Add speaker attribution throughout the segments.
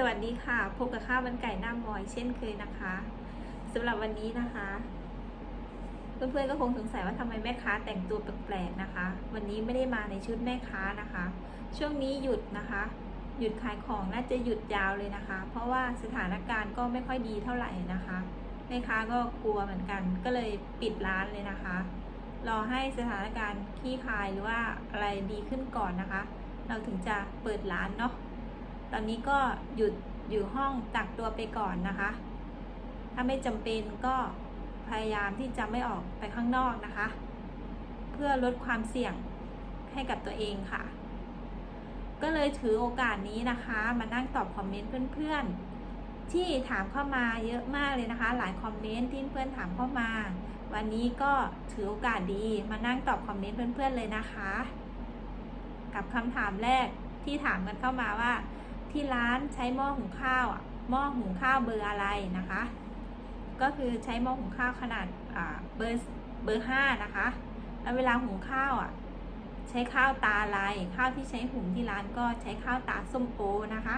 Speaker 1: สวัสดีค่ะ พบกับข้าวมันไก่หน้ามอยเช่นเคยนะคะสำหรับวันนี้นะคะ เพื่อนๆก็คงสงสัยว่าทำไมแม่ค้าแต่งตัวแปลกๆนะคะ วันนี้ไม่ได้มาในชุดแม่ค้านะคะ ช่วงนี้หยุดนะคะ หยุดขายของน่าจะหยุดยาวเลยนะคะ เพราะว่าสถานการณ์ก็ไม่ค่อยดีเท่าไหร่นะคะแม่ค้าก็กลัวเหมือนกันก็เลยปิดร้านเลยนะคะ รอให้สถานการณ์คลี่คลายหรือว่าอะไรดีขึ้นก่อนนะคะ เราถึงจะเปิดร้านเนาะ ตอนนี้ก็หยุดอยู่ห้องกักตัวไปก่อนนะคะ ถ้าไม่จำเป็นก็พยายามที่จะไม่ออกไปข้างนอกนะคะ เพื่อลดความเสี่ยงให้กับตัวเองค่ะ ก็เลยถือโอกาสนี้นะคะ มานั่งตอบคอมเมนต์เพื่อนๆ ที่ถามเข้ามาเยอะมากเลยนะคะ หลายคอมเมนต์ที่เพื่อนถามเข้ามา วันนี้ก็ถือโอกาสดีมานั่งตอบคอมเมนต์เพื่อนๆเลยนะคะ กับคำถามแรกที่ถามกันเข้ามาว่า ที่ร้านใช้หม้อหุงข้าวอะหม้อหุงข้าวเบอร์อะไรนะคะ ก็คือใช้หม้อหุงข้าวขนาดเบอร์เบอร์ห้านะคะ แล้วเวลาหุงข้าวอะใช้ข้าวตาอะไรข้าวที่ใช้หุงที่ร้านก็ใช้ข้าวตาส้มโอนะคะ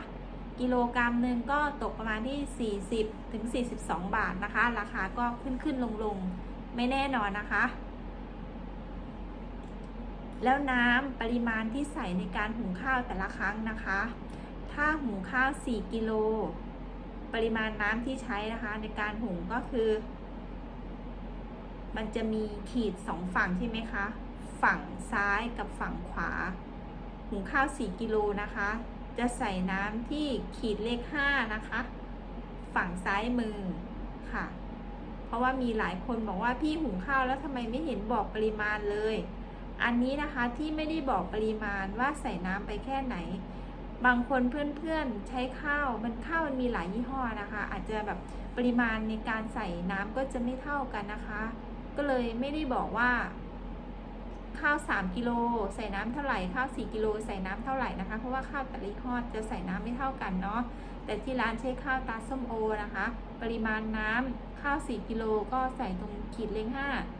Speaker 1: กิโลกรัมหนึ่งก็ตกประมาณที่ 40ถึง42 บาทนะคะ ราคาก็ขึ้นขึ้นลงลงไม่แน่นอนนะคะ แล้วน้ำปริมาณที่ใส่ในการหุงข้าวแต่ละครั้งนะคะ ถ้าหุงข้าว 4 กิโล ปริมาณน้ำที่ใช้นะคะในการหุงก็คือ มันจะมีขีดสองฝั่งใช่ไหมคะ ฝั่งซ้ายกับฝั่งขวา หุงข้าว 4 กิโลนะคะ จะใส่น้ำที่ขีดเลข 5 นะคะ ฝั่งซ้ายมือค่ะ เพราะว่ามีหลายคนบอกว่าพี่หุงข้าวแล้วทำไมไม่เห็นบอกปริมาณเลย อันนี้นะคะที่ไม่ได้บอกปริมาณว่าใส่น้ำไปแค่ไหน บางคนเพื่อนๆใช้ข้าวมันข้าวมันมีหลายยี่ห้อนะคะ อาจจะแบบปริมาณในการใส่น้ำก็จะไม่เท่ากันนะคะ ก็เลยไม่ได้บอกว่า ข้าว 3กิโลใส่น้ำเท่าไหร่ข้าว 4กิโลใส่น้ำเท่าไหร่นะคะ เพราะว่าข้าวแต่ละยี่ห้อจะใส่น้ำไม่เท่ากันเนาะแต่ที่ร้านใช้ข้าวตาส้มโอนะคะ ปริมาณน้ำข้าว 4กิโลก็ใส่ตรงขีดเลข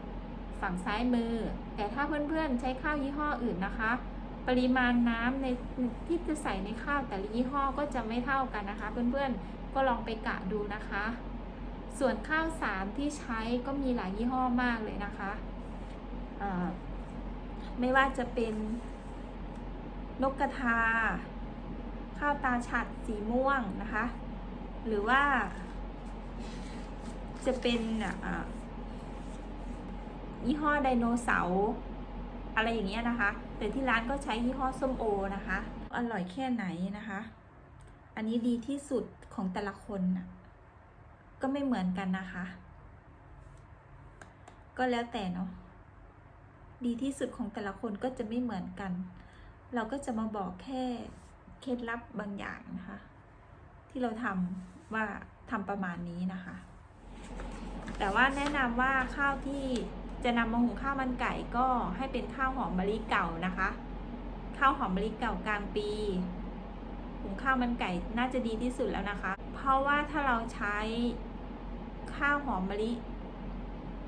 Speaker 1: 5ฝั่งซ้ายมือ แต่ถ้าเพื่อนๆใช้ข้าวยี่ห้ออื่นนะคะ ปริมาณน้ำในที่จะใส่ในข้าวแต่ละยี่ห้อก็จะไม่เท่ากันนะคะ เพื่อนๆก็ลองไปกะดูนะคะ ส่วนข้าวสารที่ใช้ก็มีหลายยี่ห้อมากเลยนะคะไม่ว่าจะเป็นนกกระทา ข้าวตาฉัดสีม่วงนะคะ หรือว่าจะเป็นยี่ห้อไดโนเสาร์อะไรอย่างเงี้ยนะคะ แต่ที่ร้านก็ใช้ยี่ห้อส้มโอนะคะ อร่อยแค่ไหนนะคะ อันนี้ดีที่สุดของแต่ละคนนะก็ไม่เหมือนกันนะคะ ก็แล้วแต่เนาะดีที่สุดของแต่ละคนก็จะไม่เหมือนกัน เราก็จะมาบอกแค่เคล็ดลับบางอย่างนะคะ ที่เราทำว่าทำประมาณนี้นะคะ แต่ว่าแนะนำว่าข้าวที่ จะนำมาหุงข้าวมันไก่ก็ให้เป็นข้าวหอมมะลิเก่านะคะ ข้าวหอมมะลิเก่ากลางปี หุงข้าวมันไก่น่าจะดีที่สุดแล้วนะคะ เพราะว่าถ้าเราใช้ข้าวหอมมะลิ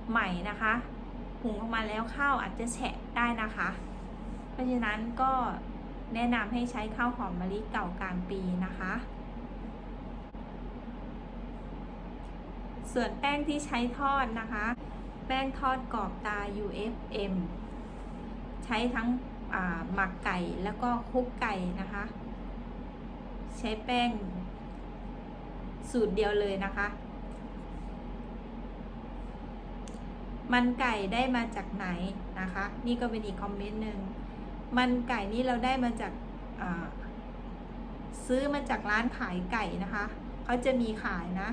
Speaker 1: ใหม่นะคะ หุงออกมาแล้วข้าวอาจจะแฉะได้นะคะ เพราะฉะนั้นก็แนะนำให้ใช้ข้าวหอมมะลิเก่ากลางปีนะคะ ส่วนแป้งที่ใช้ทอดนะคะ แป้งทอดกรอบตา UFM ใช้ทั้งหมักไก่แล้วก็คุกไก่นะคะ ใช้แป้ง สูตรเดียวเลยนะคะ มันไก่ได้มาจากไหนนะคะ นี่ก็เป็นอีกคอมเมนต์หนึ่งมันไก่นี่เราได้มาจากซื้อมาจากร้านขายไก่นะคะเขาจะมีขายนะ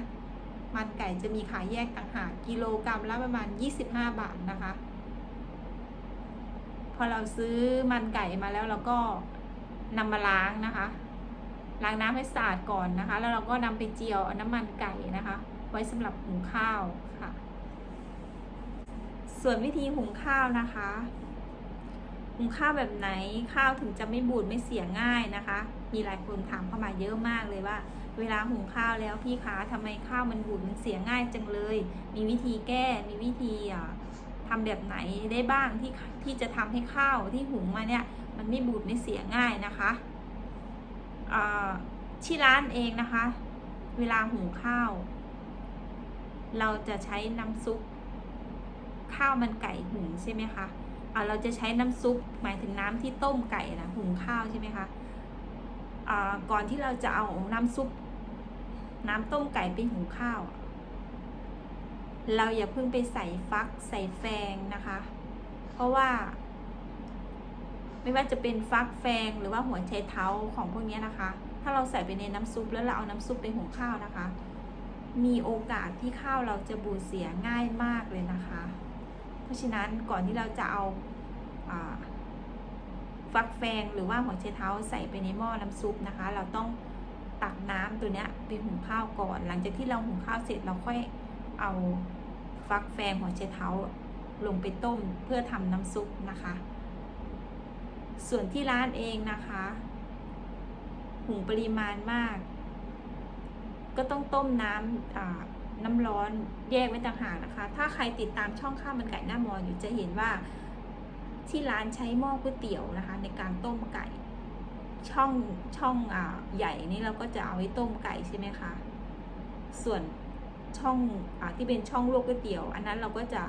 Speaker 1: มันไก่จะมีขายแยกต่างหากกิโลกรัมละประมาณ 25 บาทนะคะ พอเราซื้อมันไก่มาแล้วเราก็นำมาล้างนะคะ ล้างน้ำให้สะอาดก่อนนะคะ แล้วเราก็นำไปเจียวน้ำมันไก่นะคะ ไว้สำหรับหุงข้าวค่ะ ส่วนวิธีหุงข้าวนะคะหุงข้าวแบบไหนข้าวถึงจะไม่บูดไม่เสียง่ายนะคะ มีหลายคนถามเข้ามาเยอะมากเลยว่า เวลาหุงข้าวแล้วพี่คะทำไมข้าวมันบูดมันเสียง่ายจังเลย มีวิธีแก้ มีวิธีทำแบบไหนได้บ้างที่ที่จะทำให้ข้าวที่หุงมาเนี่ย มันไม่บูดไม่เสียง่ายนะคะที่ร้านเองนะคะ เวลาหุงข้าว เราจะใช้น้ำซุปข้าวมันไก่หุงใช่ไหมคะอ่าเราจะใช้น้ำซุปหมายถึงน้ำที่ต้มไก่นะหุงข้าวใช่ไหมคะก่อนที่เราจะเอาน้ำซุป น้ำต้มไก่ไปหุงข้าว เราอย่าเพิ่งไปใส่ฟักใส่แฟงนะคะ เพราะว่า ไม่ว่าจะเป็นฟักแฟงหรือว่าหัวไชเท้าของพวกนี้นะคะ ถ้าเราใส่ไปในน้ำซุปแล้วเราเอาน้ำซุปไปหุงข้าวนะคะ มีโอกาสที่ข้าวเราจะบูดเสียง่ายมากเลยนะคะ เพราะฉะนั้นก่อนที่เราจะเอาอาฟักแฟงหรือว่าหัวไชเท้าใส่ไปในหม้อน้ำซุปนะคะ เราต้อง ตักน้ำตัวเนี้ยไปหุงข้าวก่อน หลังจากที่เราหุงข้าวเสร็จเราค่อยเอาฟักแฟงหัวไชเท้าลงไปต้มเพื่อทำน้ำซุปนะคะ ส่วนที่ร้านเองนะคะหุงปริมาณมาก ก็ต้องต้มน้ำอ่าน้ำร้อนแยกไว้ต่างหากนะคะ ถ้าใครติดตามช่องข้าวมันไก่หน้ามออยู่จะเห็นว่าที่ร้านใช้หม้อก๋วยเตี๋ยวนะคะ ในการต้มไก่ ช่องช่องอ่าใหญ่นี่เราก็จะเอาไว้ต้มไก่ใช่ไหมคะ ส่วนช่องอาที่เป็นช่องลวกก๋วยเตี๋ยว อันนั้นเราก็จะ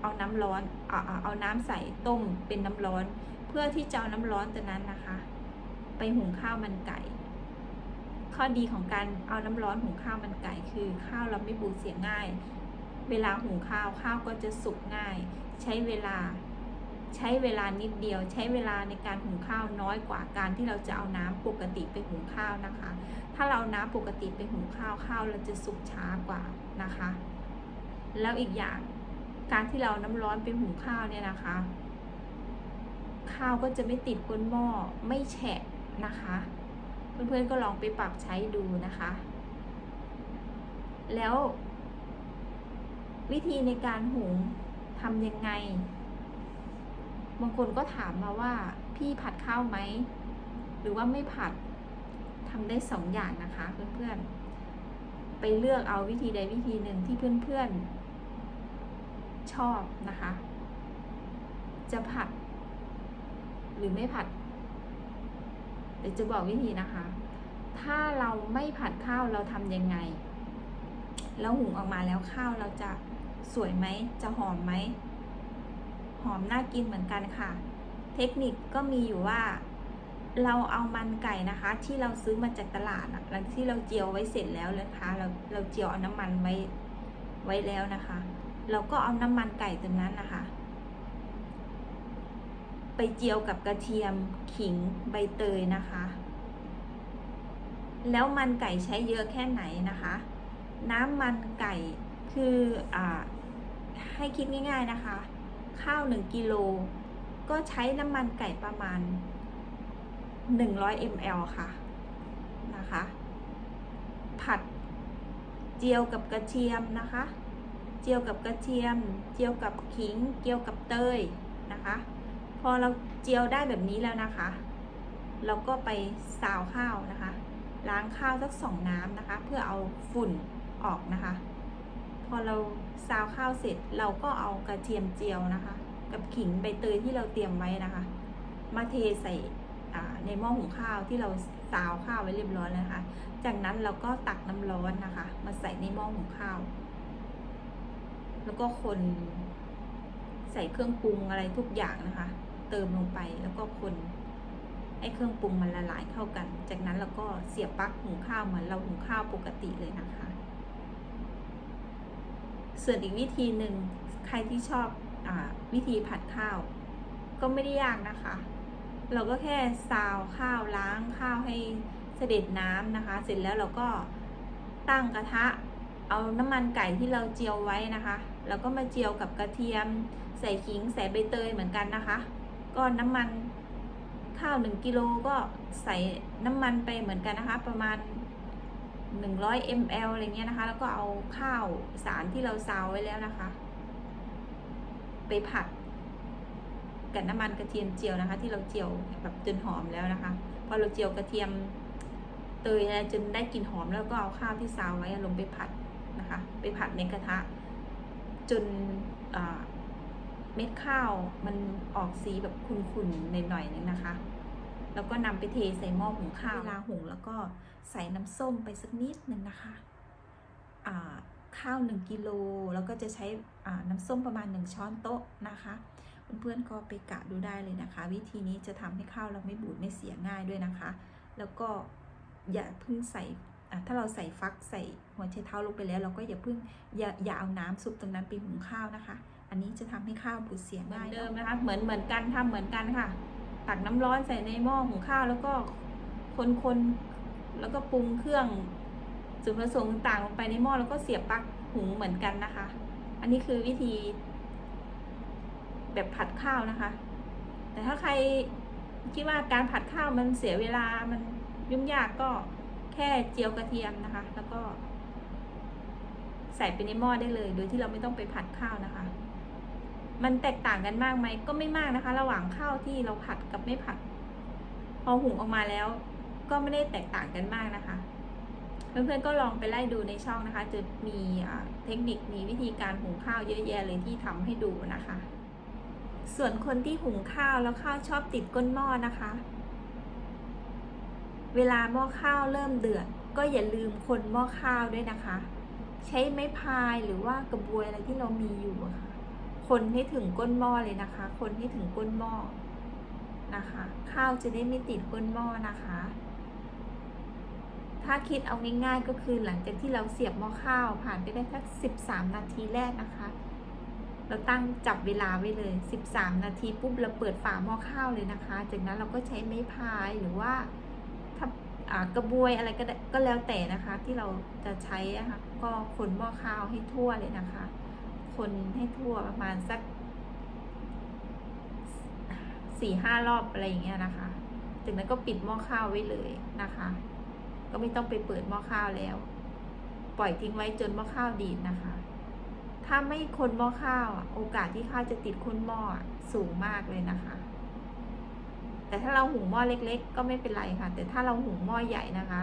Speaker 1: เอาน้ำร้อนเอาเอาเอาน้ำใส่ต้มเป็นน้ำร้อน เพื่อที่จะเอาน้ำร้อนตัวนั้นนะคะ ไปหุงข้าวมันไก่ ข้อดีของการเอาน้ำร้อนหุงข้าวมันไก่ คือข้าวเราไม่บูดเสียง่าย เวลาหุงข้าวข้าวก็จะสุกง่าย ใช้เวลา ใช้เวลานิดเดียว ใช้เวลาในการหุงข้าวน้อยกว่าการที่เราจะเอาน้ำปกติไปหุงข้าวนะคะ ถ้าเราน้ำปกติไปหุงข้าวข้าวเราจะสุกช้ากว่านะคะ แล้วอีกอย่างการที่เราน้ำร้อนไปหุงข้าวเนี่ยนะคะ ข้าวก็จะไม่ติดก้นหม้อไม่แฉะนะคะ เพื่อนๆก็ลองไปปรับใช้ดูนะคะ แล้ววิธีในการหุงทำยังไง บางคนก็ถามมาว่าพี่ผัดข้าวไหม หรือว่าไม่ผัดทำได้สองอย่างนะคะ เพื่อนๆ ไปเลือกเอาวิธีใดวิธีหนึ่งที่เพื่อนๆ ชอบนะคะ จะผัด หรือไม่ผัดเดี๋ยวจะบอกวิธีนะคะ ถ้าเราไม่ผัดข้าวเราทำยังไง แล้วหุงออกมาแล้วข้าวเราจะสวยไหม จะหอมไหม อมน่ากินเหมือนกันค่ะ เทคนิคก็มีอยู่ว่า เราเอามันไก่นะคะ ที่เราซื้อมาจากตลาดหลังที่เราเจียวไว้เสร็จแล้วนะคะ เราเราเจียวเอาน้ำมันไว้ไว้แล้วนะคะ เราก็เอาน้ำมันไก่ตัวนั้นนะคะ ไปเจียวกับกระเทียมขิงใบเตยนะคะ แล้วมันไก่ใช้เยอะแค่ไหนนะคะ น้ำมันไก่คืออ่าให้คิดง่าย ๆนะคะ ข้าวหนึ่งกิโลก็ใช้น้ำมันไก่ประมาณ 100 ml ค่ะนะคะ ผัดเจียวกับกระเทียมนะคะ เจียวกับกระเทียม เจียวกับขิง เจียวกับเตยนะคะ พอเราเจียวได้แบบนี้แล้วนะคะ เราก็ไปซาวข้าวนะคะ ล้างข้าวสักสองน้ำนะคะ เพื่อเอาฝุ่นออกนะคะ พอเราซาวข้าวเสร็จเราก็เอากระเทียมเจียวนะคะ กับขิงใบเตยที่เราเตรียมไว้นะคะ มาเทใส่ในหม้อหุงข้าวที่เราซาวข้าวไว้เรียบร้อยแล้วนะคะ จากนั้นเราก็ตักน้ำร้อนนะคะ มาใส่ในหม้อหุงข้าว แล้วก็คนใส่เครื่องปรุงอะไรทุกอย่างนะคะ เติมลงไปแล้วก็คนให้เครื่องปรุงมันละลายเข้ากัน จากนั้นเราก็เสียบปลั๊กหุงข้าวเหมือนเราหุงข้าวปกติเลยนะคะ ส่วนอีกวิธีหนึ่งใครที่ชอบอวิธีผัดข้าว ก็ไม่ได้ยากนะคะ เราก็แค่ซาวข้าวล้างข้าวให้เสด็จน้ำนะคะ เสร็จแล้วเราก็ตั้งกระทะ เอาน้ำมันไก่ที่เราเจียวไว้นะคะ แล้วก็มาเจียวกับกระเทียม ใส่ขิงใส่ใบเตยเหมือนกันนะคะ ก็น้ำมันข้าวหนึ่งกิโลก็ใส่น้ำมันไปเหมือนกันนะคะ ประมาณ 100 ml อะไรเงี้ยนะคะ แล้วก็เอาข้าวสารที่เราซาวไว้แล้วนะคะ ไปผัดกับน้ำมันกระเทียมเจียวนะคะ ที่เราเจียวแบบจนหอมแล้วนะคะ พอเราเจียวกระเทียมเตยอะไรจนได้กลิ่นหอมแล้วก็เอาข้าวที่ซาวไว้ลงไปผัดนะคะ ไปผัดในกระทะ จนเม็ดข้าวมันออกสีแบบขุ่นๆหน่อยๆนึงนะคะ แล้วก็นำไปเทใส่หม้อหุงข้าวเวลาหุงแล้วก็ใส่น้ำส้มไปสักนิดหนึ่งนะคะอ่าข้าว 1กิโลแล้วก็จะใช้อ่าน้ำส้มประมาณ 1 ช้อนโต๊ะนะคะเพื่อนๆก็ไปกะดูได้เลยนะคะ วิธีนี้จะทำให้ข้าวเราไม่บูดไม่เสียง่ายด้วยนะคะ แล้วก็อย่าเพิ่งใส่อะถ้าเราใส่ฟักใส่หัวไชเท้าลงไปแล้ว เราก็อย่าเพิ่งอย่าอย่าเอาน้ำซุปตรงนั้นไปหุงข้าวนะคะ อันนี้จะทำให้ข้าวบูดเสียง่ายเดิมนะคะ เหมือนเหมือนกันทำเหมือนกันค่ะ ตักน้ำร้อนใส่ในหม้อหุงข้าว แล้วก็คนคนๆแล้วก็ปรุงเครื่องส่วนผสมต่างๆลงไปในหม้อแล้วก็เสียบปลั๊กหุงเหมือนกันนะคะ อันนี้คือวิธี แบบผัดข้าวนะคะ แต่ถ้าใครคิดว่าการผัดข้าวมันเสียเวลามันยุ่งยากก็แค่เจียวกระเทียมนะคะ แล้วก็ ใส่ไปในหม้อได้เลย โดยที่เราไม่ต้องไปผัดข้าวนะคะ มันแตกต่างกันมากไหมก็ไม่มากนะคะ ระหว่างข้าวที่เราผัดกับไม่ผัด พอหุงออกมาแล้ว ก็ไม่ได้แตกต่างกันมากนะคะ เพื่อนๆก็ลองไปไล่ดูในช่องนะคะ จะมีเทคนิคมีวิธีการหุงข้าวเยอะแยะเลยที่ทำให้ดูนะคะ ส่วนคนที่หุงข้าวแล้วข้าวชอบติดก้นหม้อนะคะ เวลาหม้อข้าวเริ่มเดือดก็อย่าลืมคนหม้อข้าวด้วยนะคะ ใช้ไม้พายหรือว่ากระบวยอะไรที่เรามีอยู่ะค่ะ คนให้ถึงก้นหม้อเลยนะคะ คนให้ถึงก้นหม้อนะคะ ข้าวจะได้ไม่ติดก้นหม้อนะคะ ถ้าคิดเอาง่ายๆก็คือหลังจากที่เราเสียบหม้อข้าวผ่านไปได้สักสิบสามนาทีแรกนะคะ เราตั้งจับเวลาไว้เลย 13 นาทีปุ๊บเราเปิดฝาหม้อข้าวเลยนะคะ จากนั้นเราก็ใช้ไม้พายหรือว่าถ้าอากระบวยอะไรก็ก็แล้วแต่นะคะ ที่เราจะใช้อะคะก็คนหม้อข้าวให้ทั่วเลยนะคะ คนให้ทั่วประมาณสักสี่ห้ารอบอะไรอย่างเงี้ยนะคะ จากนั้นก็ปิดหม้อข้าวไว้เลยนะคะ ก็ไม่ต้องไปเปิดหม้อข้าวแล้ว ปล่อยทิ้งไว้จนหม้อข้าวดีดนะคะ ถ้าไม่คนหม้อข้าวโอกาสที่ข้าวจะติดคนหม้อสูงมากเลยนะคะ แต่ถ้าเราหุงหม้อเล็ก ๆ ก็ไม่เป็นไรค่ะ แต่ถ้าเราหุงหม้อใหญ่นะคะ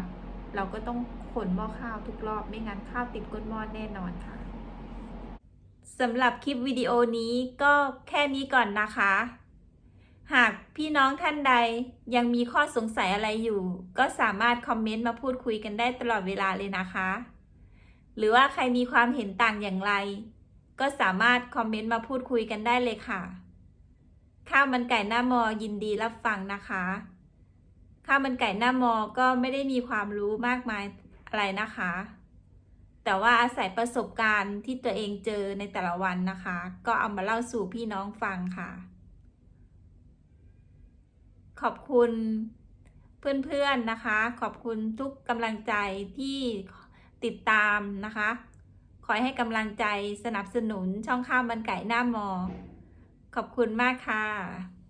Speaker 1: เราก็ต้องคนหม้อข้าวทุกรอบ ไม่งั้นข้าวติดก้นหม้อแน่นอนค่ะ สำหรับคลิปวิดีโอนี้ก็แค่นี้ก่อนนะคะ หากพี่น้องท่านใดยังมีข้อสงสัยอะไรอยู่ ก็สามารถคอมเมนต์มาพูดคุยกันได้ตลอดเวลาเลยนะคะ หรือว่าใครมีความเห็นต่างอย่างไร ก็สามารถคอมเมนต์มาพูดคุยกันได้เลยค่ะ ข้าวมันไก่หน้ามอยินดีรับฟังนะคะข้าวมันไก่หน้ามอก็ไม่ได้มีความรู้มากมายอะไรนะคะ แต่ว่าอาศัยประสบการณ์ที่ตัวเองเจอในแต่ละวันนะคะ ก็เอามาเล่าสู่พี่น้องฟังค่ะ ขอบคุณเพื่อนๆนะคะ ขอบคุณทุกกำลังใจที่ติดตามนะคะ คอยให้กำลังใจสนับสนุนช่องข้าวมันไก่หน้ามอ ขอบคุณมากค่ะ